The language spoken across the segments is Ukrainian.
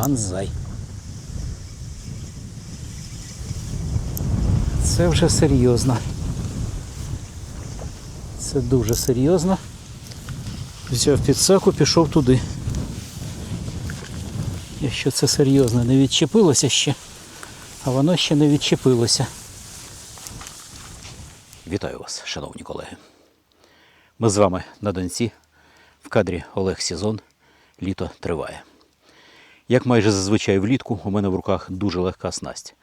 банзай. Це вже серйозно. Це дуже серйозно. Взяв підсаку, пішов туди. Якщо це серйозно не відчепилося ще, а воно ще не відчепилося. Вітаю вас, шановні колеги. Ми з вами на Донці. В кадрі Олег Сізон. Літо триває. Як майже зазвичай влітку, у мене в руках дуже легка снасть.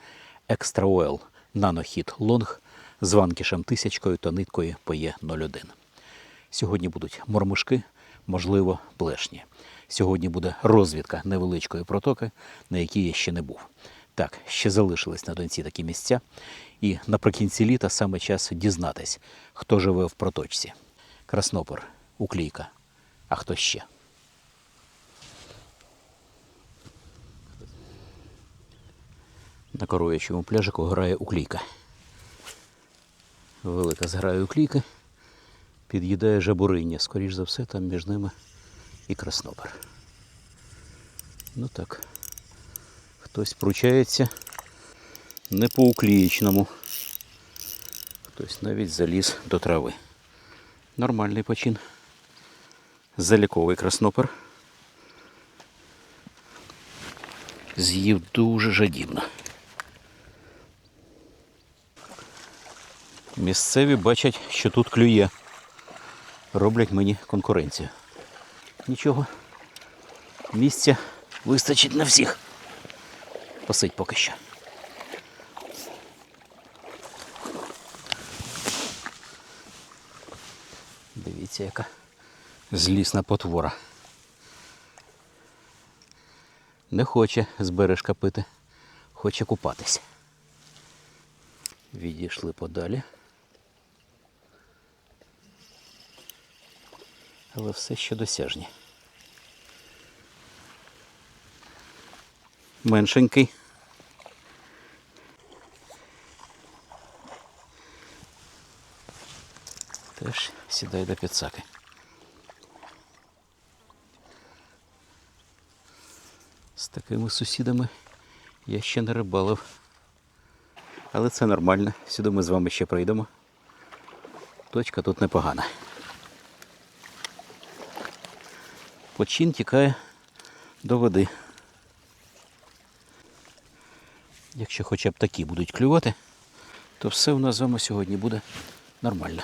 Oil Nano Hit Long з ванкішем тисячкою та ниткою PE01. Сьогодні будуть мормишки, можливо, блешні. Сьогодні буде розвідка невеличкої протоки, на якій я ще не був. Так, ще залишились на донці такі місця. І наприкінці літа саме час дізнатись, хто живе в проточці. Краснопер, Уклійка. А хто ще? На коров'ячому пляжику грає уклійка. Велика зграє уклійки. Під'їдає жабуриня. Скоріш за все, там між ними і краснопер. Ну так. Хтось пручається не по уклієчному. Хтось навіть заліз до трави. Нормальний почин. Заліковий краснопер. З'їв дуже жадібно. Місцеві бачать, що тут клює. Роблять мені конкуренцію. Нічого. Місця вистачить на всіх. Посидь поки що. Дивіться, яка злісна потвора. Не хоче з бережка пити, хоче купатись. Відійшли подалі. Але все ще досяжні. Меншенький. Теж сідай до підсаки. З такими сусідами я ще не рибалив. Але це нормально. Сюди ми з вами ще прийдемо. Точка тут непогана. Почин тікає до води. Якщо хоча б такі будуть клювати, то все у нас з вами сьогодні буде нормально.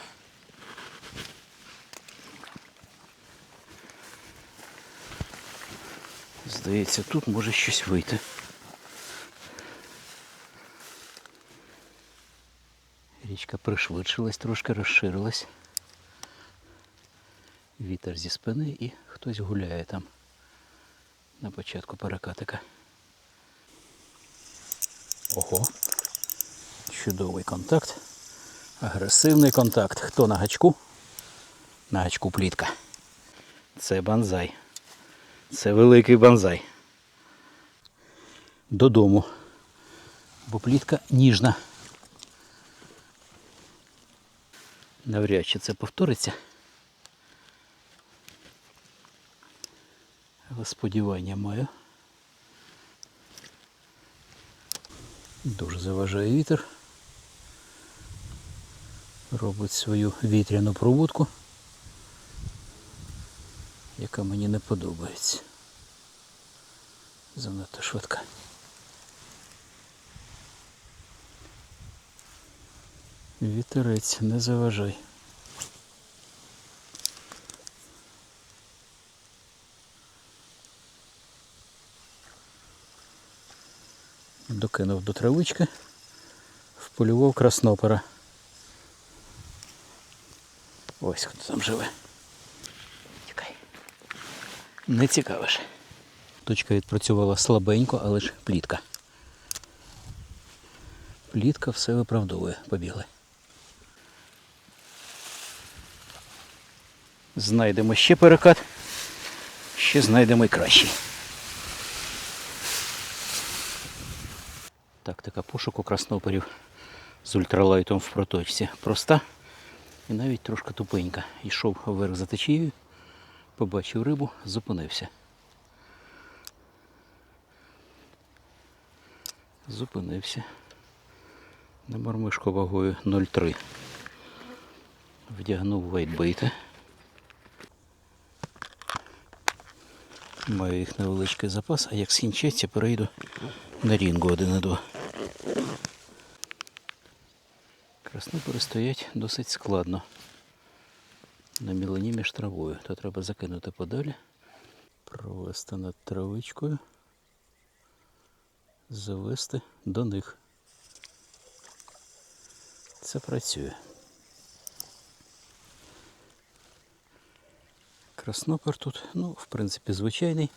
Здається, тут може щось вийти. Річка пришвидшилась, трошки розширилась. Вітер зі спини і хтось гуляє там на початку перекатика. Ого. Чудовий контакт. Агресивний контакт. Хто на гачку? На гачку плітка. Це банзай. Це великий банзай. Додому. Бо плітка ніжна. Навряд чи це повториться. Сподівання маю. Дуже заважає вітер. Робить свою вітряну проводку, яка мені не подобається. Занадто швидка. Вітерець, не заважай. Докинув до травички, вполював краснопера. Ось хто там живе. Тікай. Не цікавиш. Точка відпрацювала слабенько, але ж плітка. Плітка все виправдовує. Побігли. Знайдемо ще перекат. Ще знайдемо і кращий. Тактика пошуку красноперів з ультралайтом в проточці. Проста і навіть трошки тупенька. Йшов вверх за течією, побачив рибу, зупинився. Зупинився. На мормишку вагою 0,3. Вдягнув вайтбейти. Маю їх невеличкий запас, а як скінчиться, перейду на рінгу 1,2. Краснопери стоять досить складно. На мілині між травою. То треба закинути подалі, провести над травичкою, завести до них. Це працює. Краснопер тут, ну, в принципі, звичайний,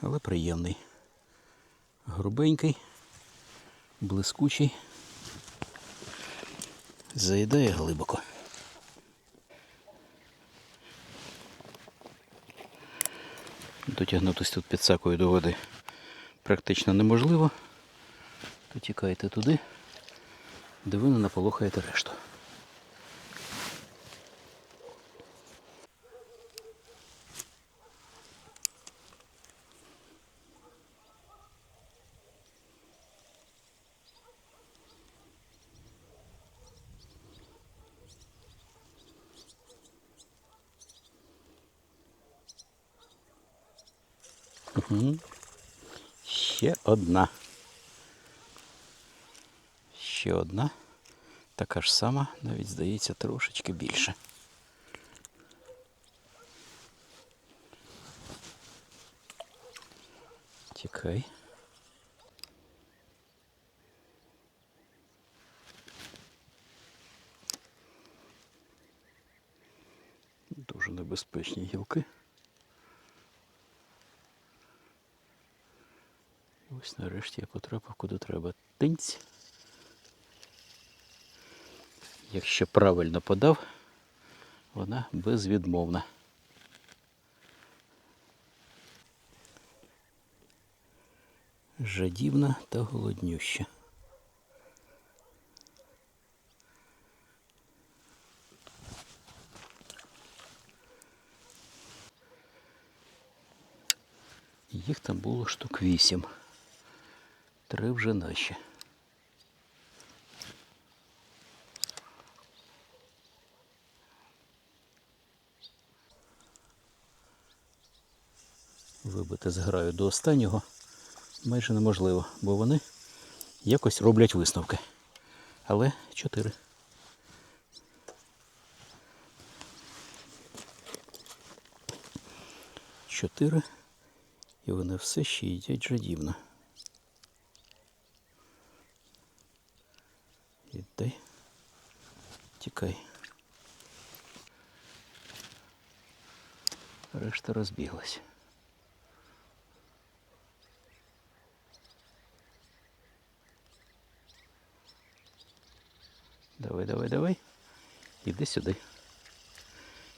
але приємний. Грубенький, блискучий. Заїдає глибоко. Дотягнутися тут під сакою до води практично неможливо. То тікайте туди, де ви не наполохаєте решту. Ще одна. Ще одна. Така ж сама, навіть здається, трошечки більше. Тікай. Дуже небезпечні гілки. Ось нарешті я потрапив куди треба. Тинць. Якщо правильно подав, вона безвідмовна. Жадібна та голоднюща. Їх там було штук вісім. Три вже наші. Вибити з граю до останнього майже неможливо, бо вони якось роблять висновки. Але чотири. Чотири. І вони все ще їдять жадібно. Іди. Тікай. Решта розбіглась. Давай, давай, давай. Іди сюди.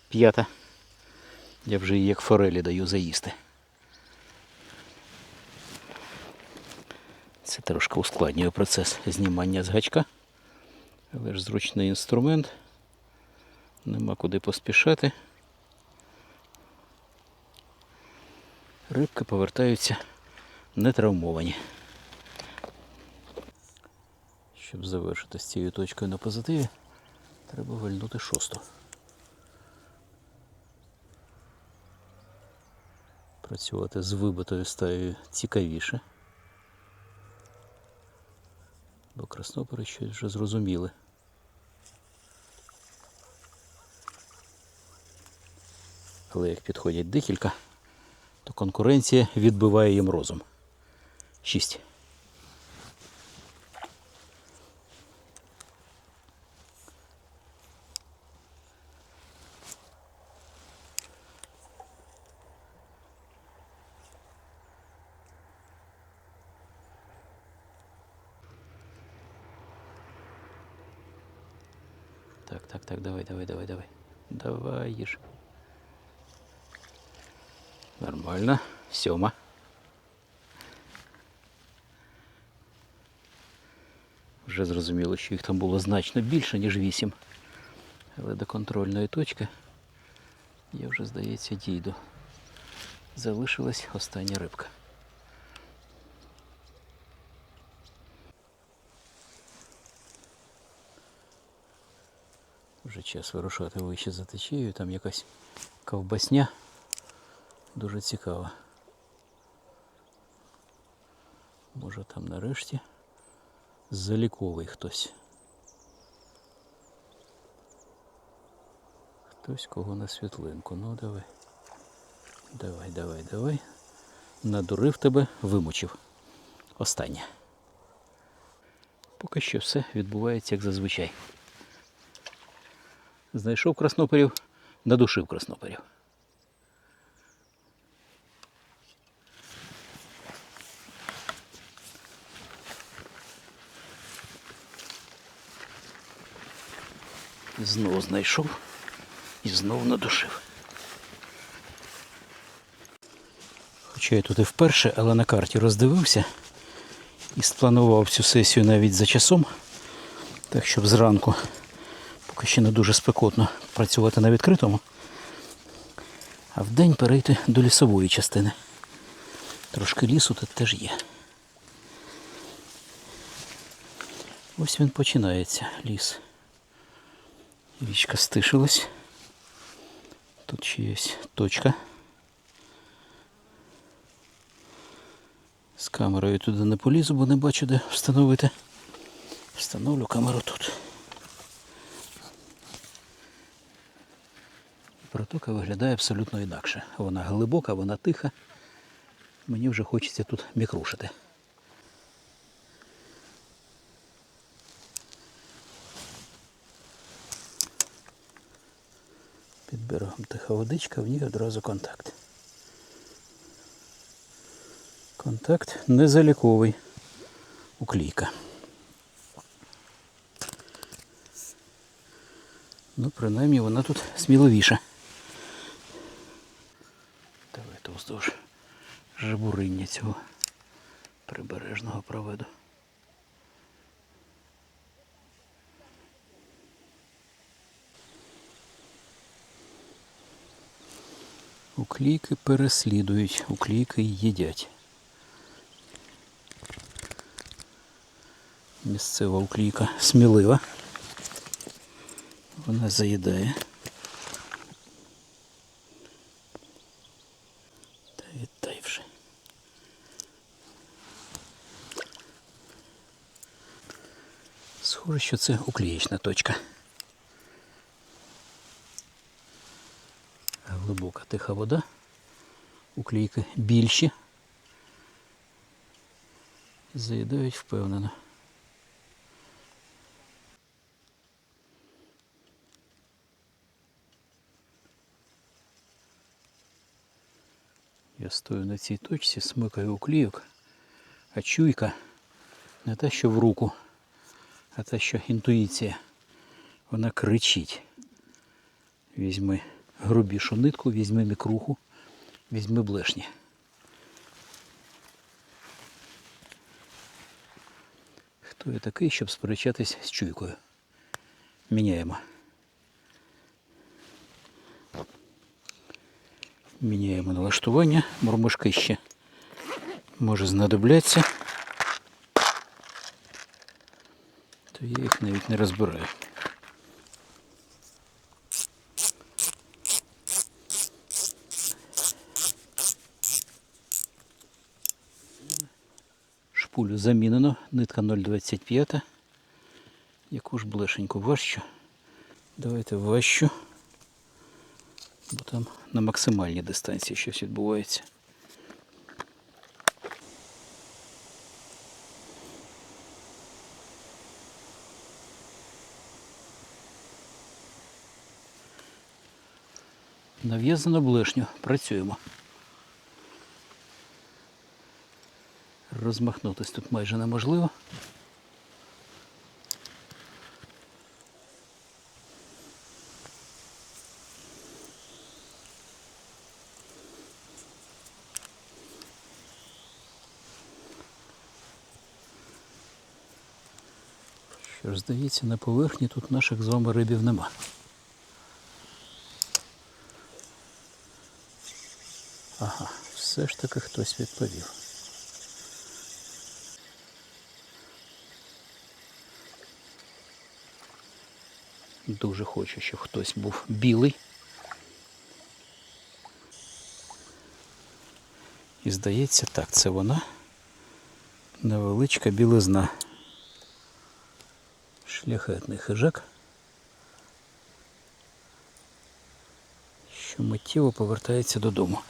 П'ята. Я вже її як форелі даю заїсти. Це трошки ускладнює процес знімання з гачка. Але зручний інструмент. Нема куди поспішати. Рибки повертаються нетравмовані. Щоб завершити з цією точкою на позитиві, треба вальнути шосту. Працювати з вибитою стаєю цікавіше. Бо краснопери щось вже зрозуміли. Але як підходять декілька, то конкуренція відбиває їм розум. Шість. Так, так, так, давай, давай, давай, давай. Давай, їж. Нормально. Сьома. Вже зрозуміло, що їх там було значно більше, ніж вісім. Але до контрольної точки я вже, здається, дійду. Залишилась остання рибка. Вже час вирушати вище за течією, там якась ковбасня. Дуже цікава. Може там нарешті заліковий хтось. Хтось кого на світлинку. Ну давай. Давай, давай, давай. Надурив тебе, вимучив. Останнє. Поки що все відбувається як зазвичай. Знайшов красноперів, надушив красноперів. Знову знайшов і знову надушив. Хоча я тут і вперше, але на карті роздивився і спланував цю сесію навіть за часом, так щоб зранку, поки ще не дуже спекотно, працювати на відкритому, а вдень перейти до лісової частини. Трошки лісу тут теж є. Ось він починається, ліс. Річка стишилась. Тут ще є точка. З камерою туди не полізу, бо не бачу, де встановити. Встановлю камеру тут. Протока виглядає абсолютно інакше. Вона глибока, вона тиха. Мені вже хочеться тут мікрушити. Під берегом тиха водичка, в ній одразу контакт. Контакт незаліковий. Уклійка. Ну, принаймні вона тут сміловіша. Давайте вздовж жабуриння цього прибережного проведу. Уклійки переслідують, уклійки їдять. Місцева уклійка смілива. Вона заїдає. Та віддай вже. Схоже, що це уклеєчна точка. Глибока тиха вода. Уклейки більші. Заїдають впевнено. Я стою на цій точці, смикаю уклійок, а чуйка не те, що в руку, а те, що інтуїція. Вона кричить. Візьми грубішу нитку, візьми мікруху, візьми блешні. Хто я такий, щоб сперечатись з чуйкою? Міняємо. Міняємо налаштування, мормишки ще може знадобляться. То я їх навіть не розбираю. Шпулю замінено, нитка 0,25. Яку ж блешеньку важчу. Давайте важчу. Бо там на максимальній дистанції щось відбувається. Нав'язано блешню. Працюємо. Розмахнутись тут майже неможливо. Що ж, здається, на поверхні тут наших з вами рибів нема. Ага, все ж таки хтось відповів. Дуже хочу, щоб хтось був білий. І здається, так, це вона. Невеличка білизна. Шляхетний хижак. Що миттєво повертається додому.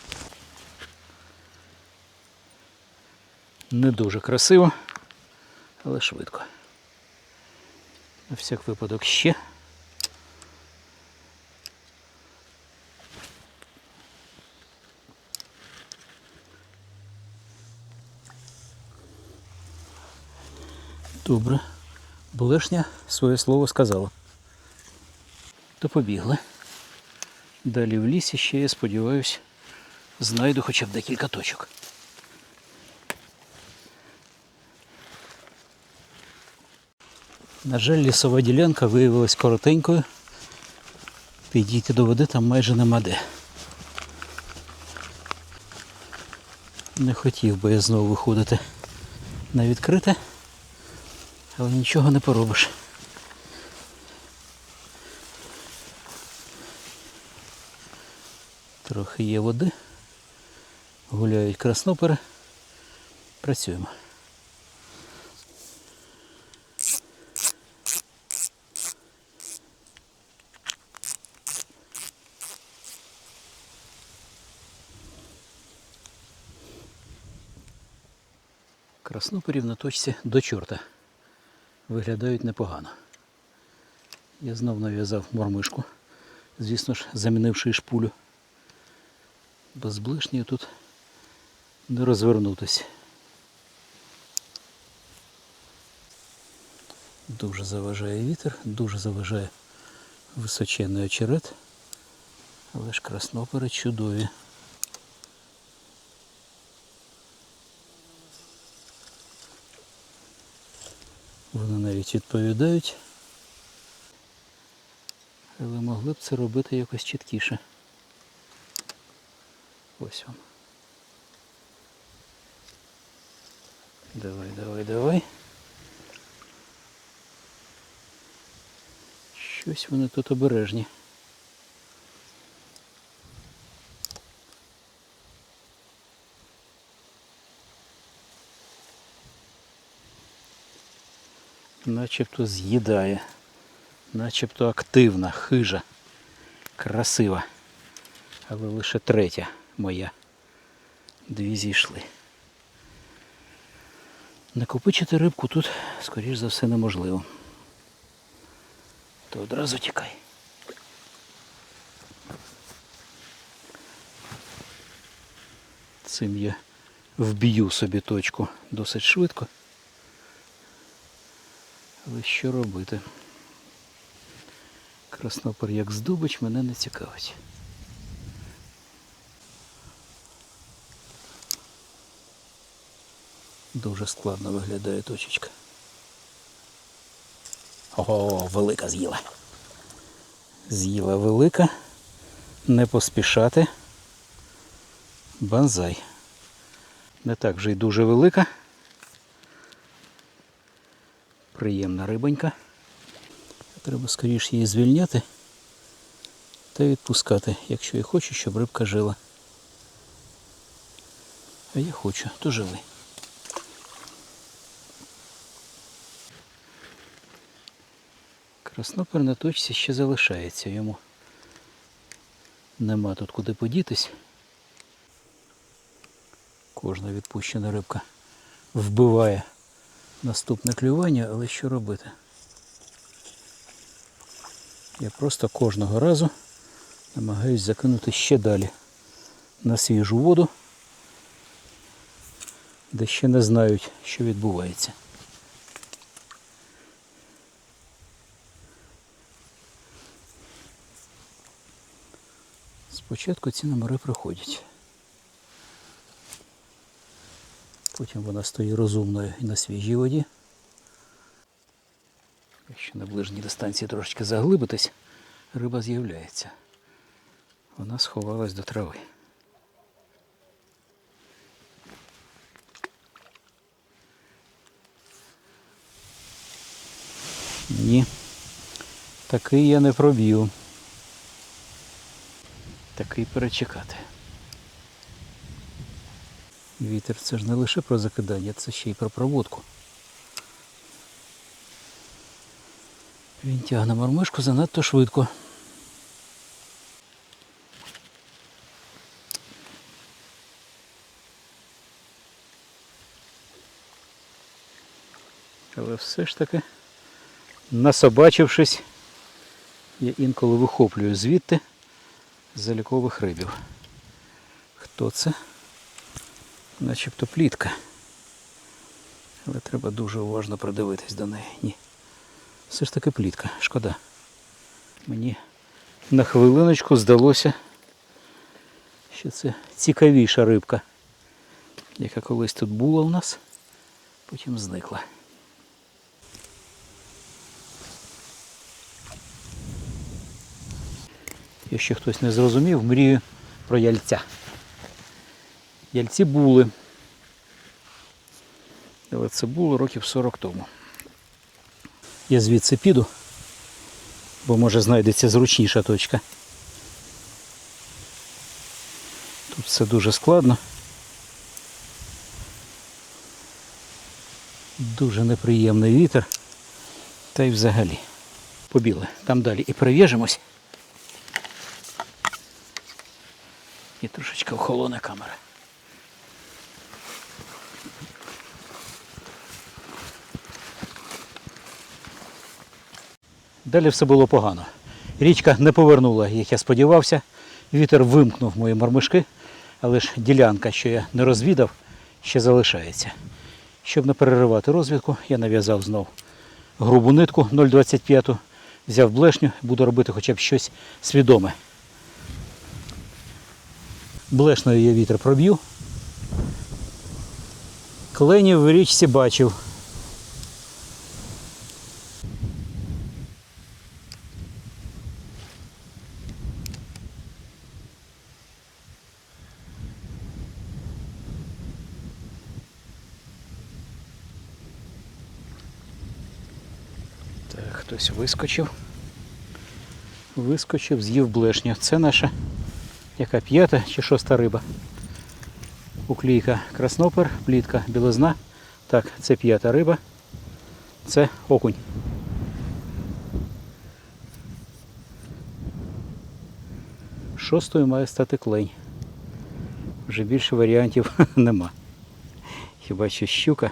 Не дуже красиво, але швидко. На всяк випадок ще. Добре. Булешня своє слово сказала. То побігли. Далі в лісі ще, я сподіваюся, знайду хоча б декілька точок. На жаль, лісова ділянка виявилась коротенькою. Підійти до води там майже нема де. Не хотів би я знову виходити на відкрите, але нічого не поробиш. Трохи є води. Гуляють краснопери. Працюємо. Красноперів на точці до чорта. Виглядають непогано. Я знов нав'язав мормишку, звісно ж, замінивши шпулю. Без блишньої тут не розвернутися. Дуже заважає вітер, дуже заважає височенний очерет, але ж краснопери чудові. Вони навіть відповідають, але могли б це робити якось чіткіше. Ось вам. Давай, давай, давай. Щось вони тут обережні. Начебто з'їдає, начебто активна, хижа, красива. Але лише третя моя. Дві зійшли. Накопичити рибку тут, скоріш за все, неможливо. То одразу тікай. Цим я вб'ю собі точку досить швидко. Але що робити? Краснопер як здобич мене не цікавить. Дуже складно виглядає точечка. Ого, велика з'їла. З'їла велика. Не поспішати. Банзай. Не так вже й дуже велика. Приємна рибонька. Треба скоріше її звільняти та відпускати, якщо я хочу, щоб рибка жила. А я хочу, то живи. Краснопер на точці ще залишається йому. Нема тут куди подітись. Кожна відпущена рибка вбиває наступне клювання, але що робити? Я просто кожного разу намагаюсь закинути ще далі на свіжу воду, де ще не знають, що відбувається. Спочатку ці номери проходять. Потім вона стоїть розумною і на свіжій воді. Якщо на ближній дистанції трошечки заглибитись, риба з'являється. Вона сховалась до трави. Ні. Такий я не проб'ю. Такий перечекати. Вітер це ж не лише про закидання, це ще й про проводку. Він тягне мормишку занадто швидко. Але все ж таки, насобачившись, я інколи вихоплюю звідти залікових рибів. Хто це? Начебто плітка. Але треба дуже уважно придивитись до неї. Ні. Все ж таки плітка, шкода. Мені на хвилиночку здалося, що це цікавіша рибка, яка колись тут була у нас, потім зникла. Якщо хтось не зрозумів, мрію про яльця. Яльці були. Але це було років 40 тому. Я звідси піду, бо може знайдеться зручніша точка. Тут все дуже складно. Дуже неприємний вітер. Та й взагалі. Побіли. Там далі і прив'яжемось. І трошечки охолоне камера. Далі все було погано. Річка не повернула, як я сподівався. Вітер вимкнув мої мормишки, але ж ділянка, що я не розвідав, ще залишається. Щоб не переривати розвідку, я нав'язав знов грубу нитку 0,25, взяв блешню, буду робити хоча б щось свідоме. Блешною я вітер проб'ю. Кленів в річці бачив. Так, хтось вискочив. Вискочив, з'їв блешню. Це наша яка п'ята чи шоста риба. Уклійка краснопер, плітка білизна. Так, це п'ята риба. Це окунь. Шостою має стати клень. Вже більше варіантів нема. Хіба що щука.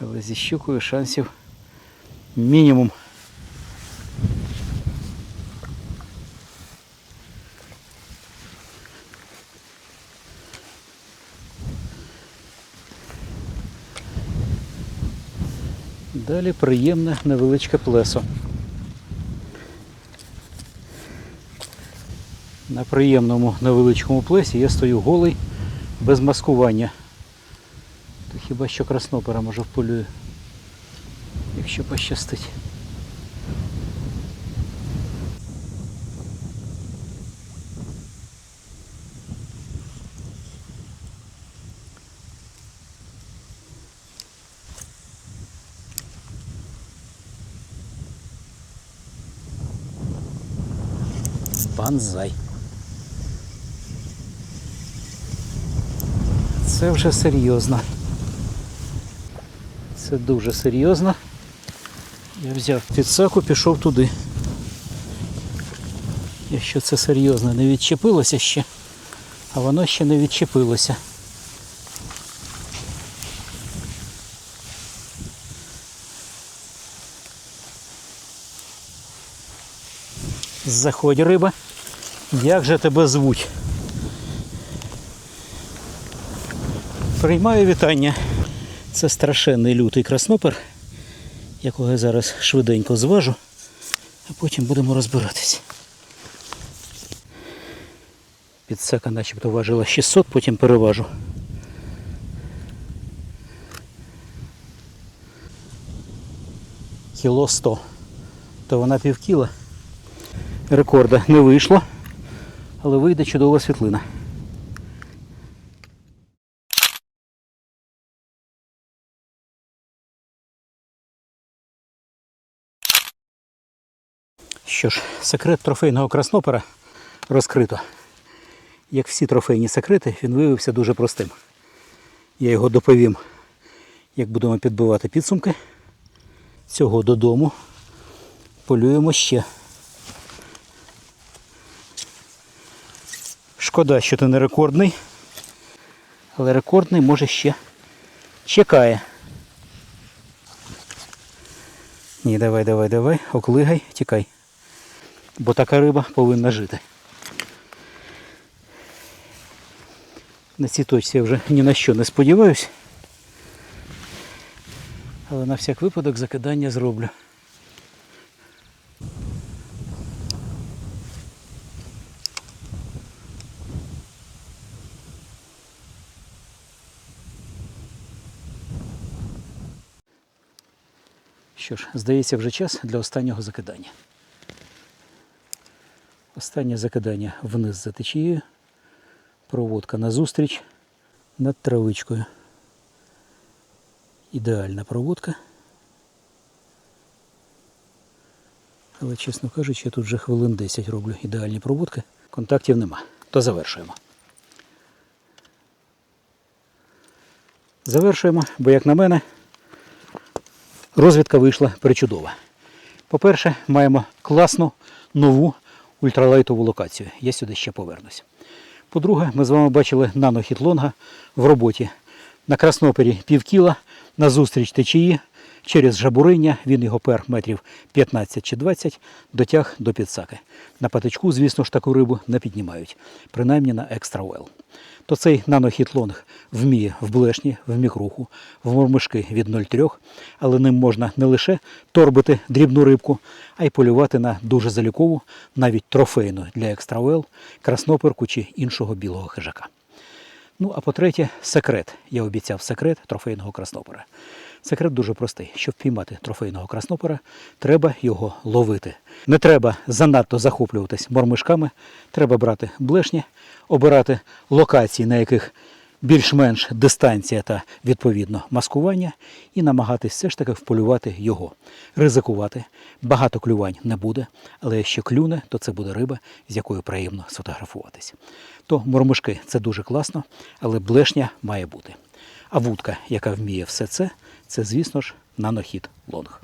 Але зі щукою шансів мінімум. Далі приємне невеличке плесо. На приємному невеличкому плесі я стою голий, без маскування. То хіба що краснопера може вполюю, якщо пощастить. Банзай. Це вже серйозно. Це дуже серйозно. Я взяв підсаку, пішов туди. Якщо це серйозно не відчепилося ще, а воно ще не відчепилося. Заходь, риба. Як же тебе звуть? Приймаю вітання. Це страшенний лютий краснопер, якого я зараз швиденько зважу, а потім будемо розбиратись. Підсека начебто важила 600, потім переважу. Кіло 100. То вона півкіла. Рекорда не вийшло, але вийде чудова світлина. Що ж, секрет трофейного краснопера розкрито. Як всі трофейні секрети, він виявився дуже простим. Я його доповім, як будемо підбивати підсумки. Цього додому полюємо ще. Шкода, що ти не рекордний, але рекордний може ще чекає. Ні, давай, давай, давай, оклигай, тікай. Бо така риба повинна жити. На цій точці я вже ні на що не сподіваюсь. Але на всяк випадок закидання зроблю. Що ж, здається, вже час для останнього закидання. Останнє закидання вниз за течією. Проводка назустріч над травичкою. Ідеальна проводка. Але, чесно кажучи, я тут вже хвилин 10 роблю ідеальні проводки. Контактів нема. То завершуємо. Завершуємо, бо, як на мене, розвідка вийшла причудова. По-перше, маємо класну нову ультралайтову локацію. Я сюди ще повернусь. По-друге, ми з вами бачили нанохітлонга в роботі. На краснопері пів кіла, на зустріч течії, через жабуриння, він його пер метрів 15 чи 20, дотяг до підсаки. На патичку, звісно ж, таку рибу не піднімають, принаймні на екстра ойл. То цей нанохід лонг вміє в блешні, в мікруху, в мормишки від 0,3, але ним можна не лише торбити дрібну рибку, а й полювати на дуже залікову, навіть трофейну для екстра ойл, красноперку чи іншого білого хижака. Ну, а по-третє, секрет. Я обіцяв секрет трофейного краснопера. Секрет дуже простий. Щоб піймати трофейного краснопера, треба його ловити. Не треба занадто захоплюватись мормишками, треба брати блешні, обирати локації, на яких більш-менш дистанція та відповідно маскування, і намагатись все ж таки вполювати його. Ризикувати. Багато клювань не буде, але якщо клюне, то це буде риба, з якою приємно сфотографуватись. То мормишки це дуже класно, але блешня має бути. А вудка, яка вміє все це, це, звісно ж, нанохід лонг.